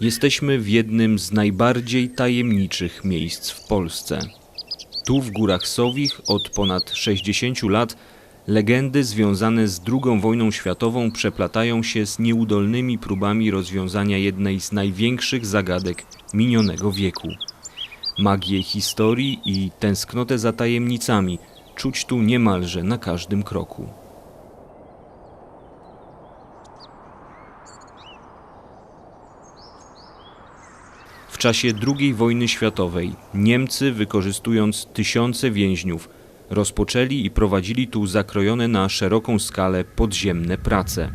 Jesteśmy w jednym z najbardziej tajemniczych miejsc w Polsce. Tu w Górach Sowich od ponad 60 lat legendy związane z II wojną światową przeplatają się z nieudolnymi próbami rozwiązania jednej z największych zagadek minionego wieku. Magię historii i tęsknotę za tajemnicami czuć tu niemalże na każdym kroku. Czasie II wojny światowej Niemcy, wykorzystując tysiące więźniów, rozpoczęli i prowadzili tu zakrojone na szeroką skalę podziemne prace.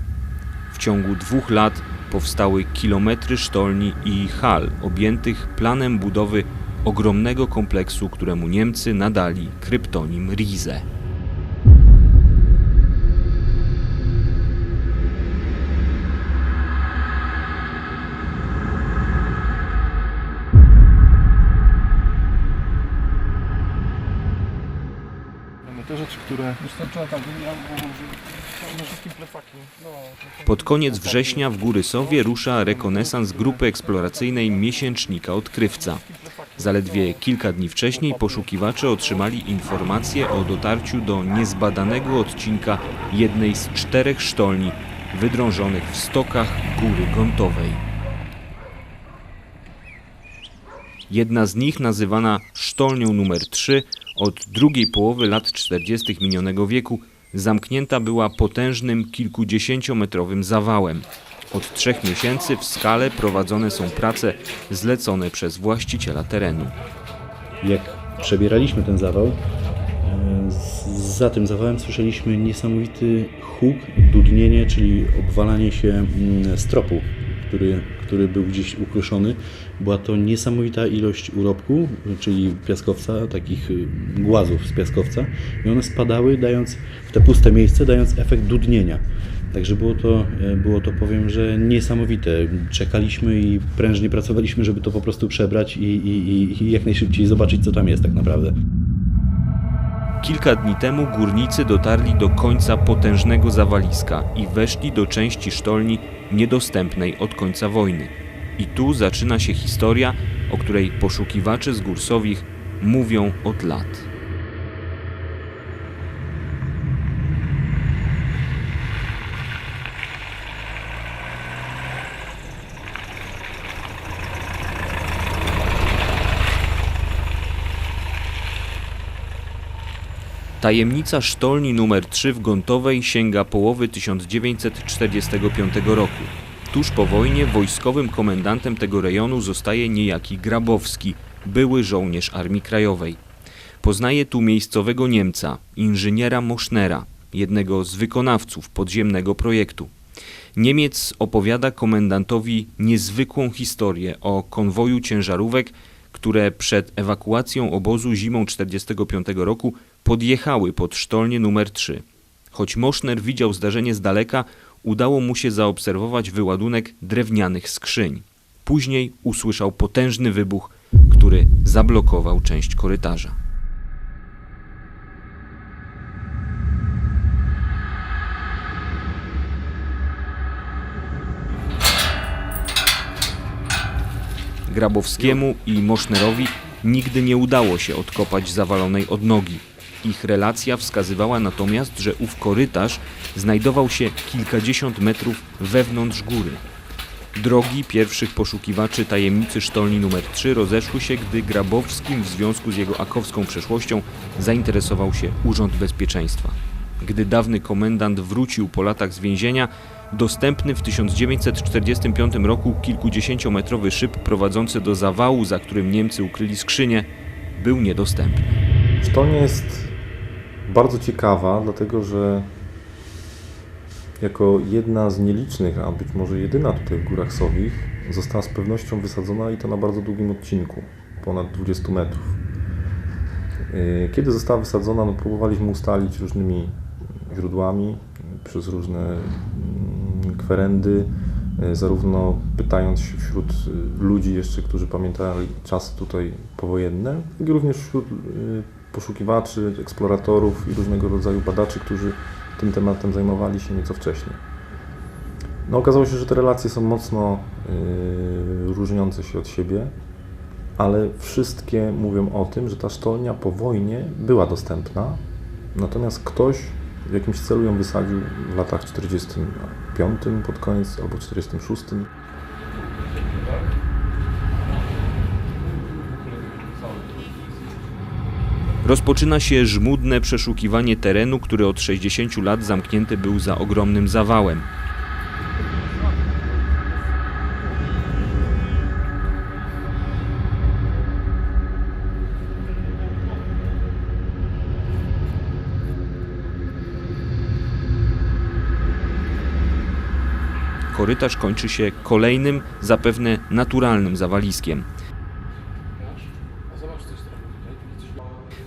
W ciągu dwóch lat powstały kilometry sztolni i hal objętych planem budowy ogromnego kompleksu, któremu Niemcy nadali kryptonim Rize. Mamy te rzeczy, które wystarczyła tak, ja uważam, że przede wszystkim plecaki. No, Pod koniec września w Góry Sowie rusza rekonesans grupy eksploracyjnej Miesięcznika Odkrywca. Zaledwie kilka dni wcześniej poszukiwacze otrzymali informację o dotarciu do niezbadanego odcinka jednej z czterech sztolni wydrążonych w stokach Góry Gontowej. Jedna z nich, nazywana sztolnią numer 3, od drugiej połowy lat 40. minionego wieku zamknięta była potężnym kilkudziesięciometrowym zawałem. Od trzech miesięcy w skale prowadzone są prace zlecone przez właściciela terenu. Jak przebieraliśmy ten zawał, e, za tym zawałem słyszeliśmy niesamowity huk, dudnienie, czyli obwalanie się mm, stropu, który, który był gdzieś ukruszony. Była to niesamowita ilość urobku, czyli piaskowca, takich y, głazów z piaskowca i one spadały, dając w te puste miejsce, dając efekt dudnienia. Także było to, e, było to powiem, że niesamowite. Czekaliśmy i prężnie pracowaliśmy, żeby to po prostu przebrać i, i, i- i jak najszybciej zobaczyć, co tam jest tak naprawdę. Kilka dni temu górnicy dotarli do końca potężnego zawaliska i weszli do części sztolni niedostępnej od końca wojny. I tu zaczyna się historia, o której poszukiwacze z Gór Sowich mówią od lat. Tajemnica sztolni numer 3 w Gontowej sięga połowy 1945 roku. Tuż po wojnie wojskowym komendantem tego rejonu zostaje niejaki Grabowski, były żołnierz Armii Krajowej. Poznaje tu miejscowego Niemca, inżyniera Mosznera, jednego z wykonawców podziemnego projektu. Niemiec opowiada komendantowi niezwykłą historię o konwoju ciężarówek, które przed ewakuacją obozu zimą 1945 roku podjechały pod sztolnię numer 3. Choć Moszner widział zdarzenie z daleka, udało mu się zaobserwować wyładunek drewnianych skrzyń. Później usłyszał potężny wybuch, który zablokował część korytarza. Grabowskiemu i Mosznerowi nigdy nie udało się odkopać zawalonej odnogi. Ich relacja wskazywała natomiast, że ów korytarz znajdował się kilkadziesiąt metrów wewnątrz góry. Drogi pierwszych poszukiwaczy tajemnicy sztolni numer 3 rozeszły się, gdy Grabowskim w związku z jego akowską przeszłością zainteresował się Urząd Bezpieczeństwa. Gdy dawny komendant wrócił po latach z więzienia, dostępny w 1945 roku kilkudziesięciometrowy szyb prowadzący do zawału, za którym Niemcy ukryli skrzynię, był niedostępny. Sztolnia jest bardzo ciekawa, dlatego że jako jedna z nielicznych, a być może jedyna tutaj w Górach Sowich, została z pewnością wysadzona i to na bardzo długim odcinku, ponad 20 metrów. Yy, Kiedy została wysadzona, no próbowaliśmy ustalić różnymi źródłami, przez różne mm, kwerendy, yy, zarówno pytając się wśród y, ludzi jeszcze, którzy pamiętali czasy tutaj powojenne, jak i również wśród y, poszukiwaczy, eksploratorów i różnego rodzaju badaczy, którzy tym tematem zajmowali się nieco wcześniej. No okazało się, że te relacje są mocno yy, różniące się od siebie, ale wszystkie mówią o tym, że ta sztolnia po wojnie była dostępna, natomiast ktoś w jakimś celu ją wysadził w latach 45 pod koniec albo 46. Rozpoczyna się żmudne przeszukiwanie terenu, który od 60 lat zamknięty był za ogromnym zawałem. Korytarz kończy się kolejnym, zapewne naturalnym zawaliskiem.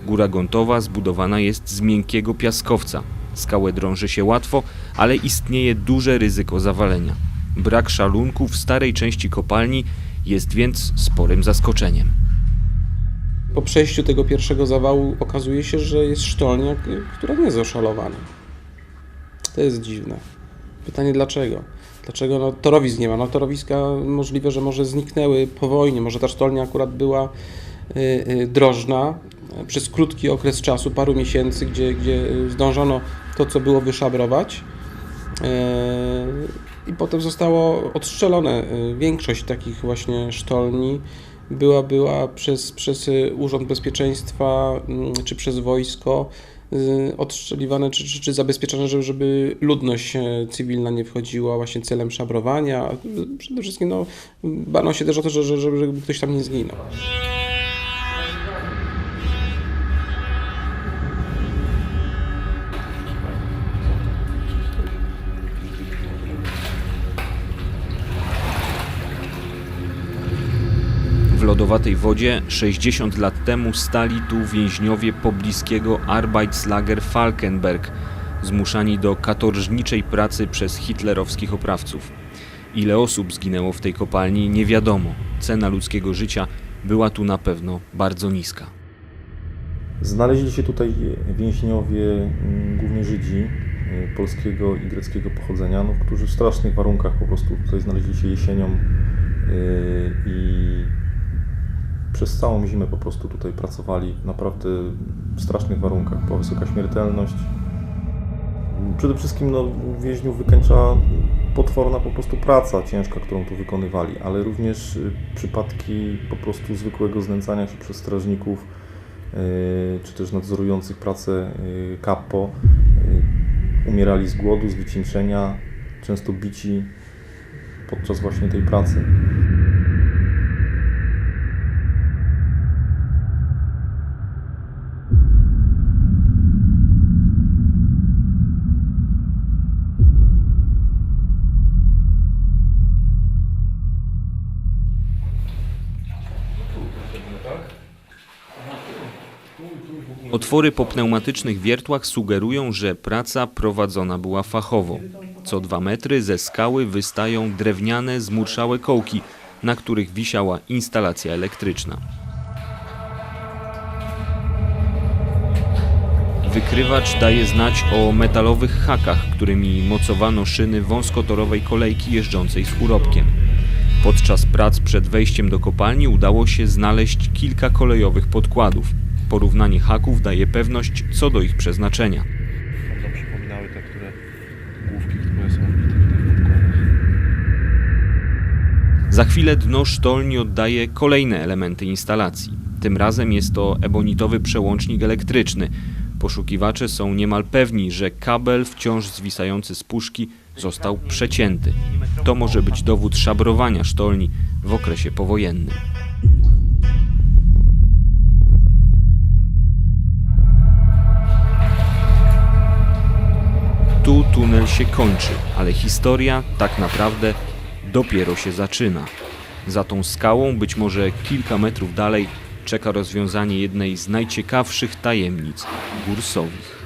Góra Gontowa zbudowana jest z miękkiego piaskowca. Skałę drąży się łatwo, ale istnieje duże ryzyko zawalenia. Brak szalunków w starej części kopalni jest więc sporym zaskoczeniem. Po przejściu tego pierwszego zawału okazuje się, że jest sztolnia, która nie jest oszalowana. To jest dziwne. Pytanie dlaczego? Dlaczego no, torowisk nie ma? No, torowiska możliwe, że może zniknęły po wojnie. Może ta sztolnia akurat była y, y, drożna przez krótki okres czasu, paru miesięcy, gdzie, gdzie zdążono to, co było wyszabrować. Y, I potem zostało odstrzelone. Y, Większość takich właśnie sztolni była, była przez, przez Urząd Bezpieczeństwa mm, czy przez wojsko y, odstrzeliwane czy, czy, czy zabezpieczone, żeby, żeby ludność e, cywilna nie wchodziła właśnie celem szabrowania. Przede wszystkim no, bano się też o to, że, żeby ktoś tam nie zginął. W lodowatej wodzie 60 lat temu stali tu więźniowie pobliskiego Arbeitslager Falkenberg, zmuszani do katorżniczej pracy przez hitlerowskich oprawców. Ile osób zginęło w tej kopalni nie wiadomo. Cena ludzkiego życia była tu na pewno bardzo niska. Znaleźli się tutaj więźniowie, mm, głównie Żydzi y, polskiego i greckiego pochodzenia, no, którzy w strasznych warunkach po prostu tutaj znaleźli się jesienią y, i przez całą zimę po prostu tutaj pracowali naprawdę w strasznych warunkach. Była wysoka śmiertelność. Przede wszystkim no, więźniów wykańcza potworna po prostu praca ciężka, którą tu wykonywali, ale również y, przypadki po prostu zwykłego znęcania się przez strażników y, czy też nadzorujących pracę y, kapo. Umierali z głodu, z wycieńczenia, często bici podczas właśnie tej pracy. Otwory po pneumatycznych wiertłach sugerują, że praca prowadzona była fachowo. Co dwa metry ze skały wystają drewniane, zmurszałe kołki, na których wisiała instalacja elektryczna. Wykrywacz daje znać o metalowych hakach, którymi mocowano szyny wąskotorowej kolejki jeżdżącej z urobkiem. Podczas prac przed wejściem do kopalni udało się znaleźć kilka kolejowych podkładów. Porównanie haków daje pewność co do ich przeznaczenia. Bardzo przypominały te, które główki, które są wbite tutaj w podkładach. Za chwilę dno sztolni oddaje kolejne elementy instalacji. Tym razem jest to ebonitowy przełącznik elektryczny. Poszukiwacze są niemal pewni, że kabel wciąż zwisający z puszki został przecięty. To może być dowód szabrowania sztolni w okresie powojennym. Tunel się kończy, ale historia tak naprawdę dopiero się zaczyna. Za tą skałą, być może kilka metrów dalej, czeka rozwiązanie jednej z najciekawszych tajemnic gór Sowich.